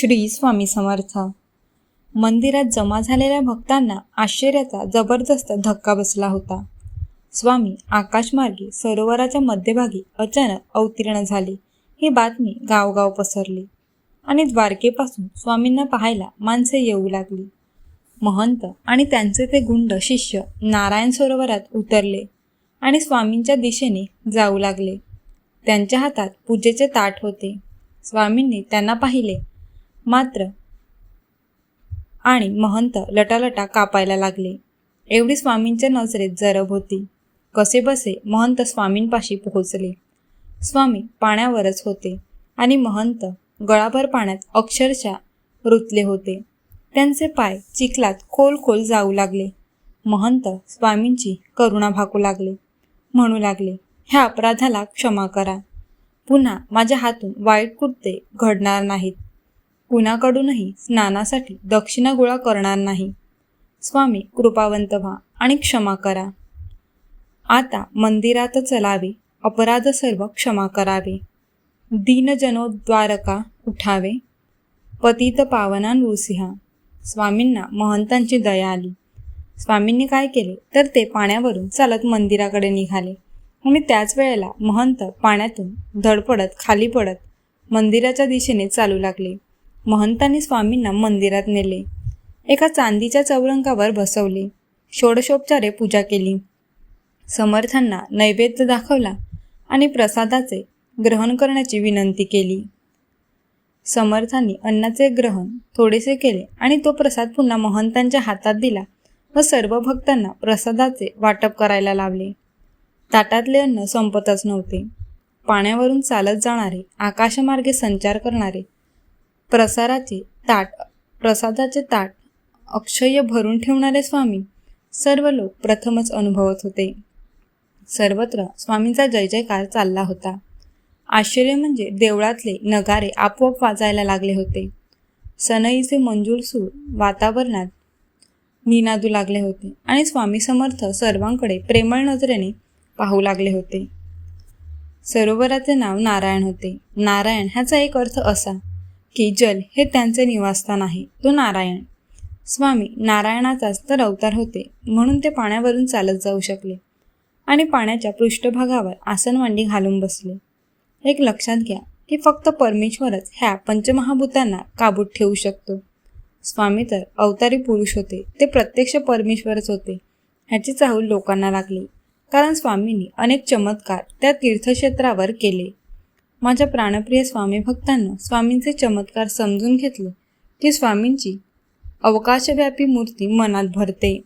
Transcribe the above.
श्री स्वामी समर्थ. मंदिरात जमा झालेल्या भक्तांना आश्चर्याचा जबरदस्त धक्का बसला होता. स्वामी आकाशमार्गी सरोवराच्या मध्यभागी अचानक अवतीर्ण झाले. ही बातमी गावगाव पसरली आणि द्वारकेपासून स्वामींना पाहायला माणसे येऊ लागली. महंत आणि त्यांचे ते गुंड शिष्य नारायण सरोवरात उतरले आणि स्वामींच्या दिशेने जाऊ लागले. त्यांच्या हातात पूजेचे ताट होते. स्वामींनी त्यांना पाहिले. मात्र. आणि महंत लटालटा कापायला लागले. एवढी स्वामींच्या नजरेत जरब होती. कसे बसे महंत स्वामींपाशी पोहोचले. स्वामी पाण्यावरच होते आणि महंत गळाभर पाण्यात अक्षरशः रुतले होते. त्यांचे पाय चिखलात खोल खोल जाऊ लागले. महंत स्वामींची करुणा भाकू लागले. म्हणू लागले ह्या अपराधाला क्षमा करा. पुन्हा माझ्या हातून वाईट कृत्ये घडणार नाहीत. कुणाकडूनही स्नानासाठी दक्षिणा गोळा करणार नाही. स्वामी कृपावंत व्हा आणि क्षमा करा. आता मंदिरात चलावे अपराध सर्व क्षमा करावे. दीनजनोद्वारका उठावे. पतित पावना नृसिंहा. स्वामींना महंतांची दया आली. स्वामींनी काय केले? तर ते पाण्यावरून चालत मंदिराकडे निघाले. आणि त्याच वेळेला महंत पाण्यातून धडपडत खाली पडत मंदिराच्या दिशेने चालू लागले. महंतांनी स्वामींना मंदिरात नेले. एका चांदीच्या चौरंगावर बसवले. षोडशोपचारे पूजा केली. समर्थांना नैवेद्य दाखवला आणि प्रसादाचे ग्रहण करण्याची विनंती केली. समर्थांनी अन्नाचे ग्रहण थोडेसे केले आणि तो प्रसाद पुन्हा महंतांच्या हातात दिला व सर्व भक्तांना प्रसादाचे वाटप करायला लावले. ताटातले अन्न संपतच नव्हते. पाण्यावरून चालत जाणारे आकाशमार्गे संचार करणारे प्रसाराचे ताट प्रसादाचे ताट अक्षय भरून ठेवणारे स्वामी सर्व लोक प्रथमच अनुभवत होते. सर्वत्र स्वामींचा जय जयकार चालला होता. आश्चर्य म्हणजे देवळातले नगारे आपोआप वाजायला लागले होते. सनईचे मंजूर सूर वातावरणात निनादू लागले होते आणि स्वामी समर्थ सर्वांकडे प्रेमळ नजरेने पाहू लागले होते. सरोवराचे नाव नारायण होते. नारायण ह्याचा एक अर्थ असा की जल हे त्यांचे निवासस्थान आहे. तो नारायण. स्वामी नारायणाचाच तर अवतार होते म्हणून ते पाण्यावरून चालत जाऊ शकले. आणि पाण्याच्या पृष्ठभागावर आसनवांडी घालून बसले. एक लक्षात घ्या की फक्त परमेश्वरच ह्या पंचमहाभूतांना काबूत ठेवू शकतो. स्वामी तर अवतारी पुरुष होते ते प्रत्यक्ष परमेश्वरच होते ह्याची चाहूल लोकांना लागली. कारण स्वामींनी अनेक चमत्कार त्या तीर्थक्षेत्रावर केले. माझ्या प्राणप्रिय स्वामी भक्तांना स्वामींचे चमत्कार समजून घेतले की स्वामींची अवकाशव्यापी मूर्ती मनात भरते.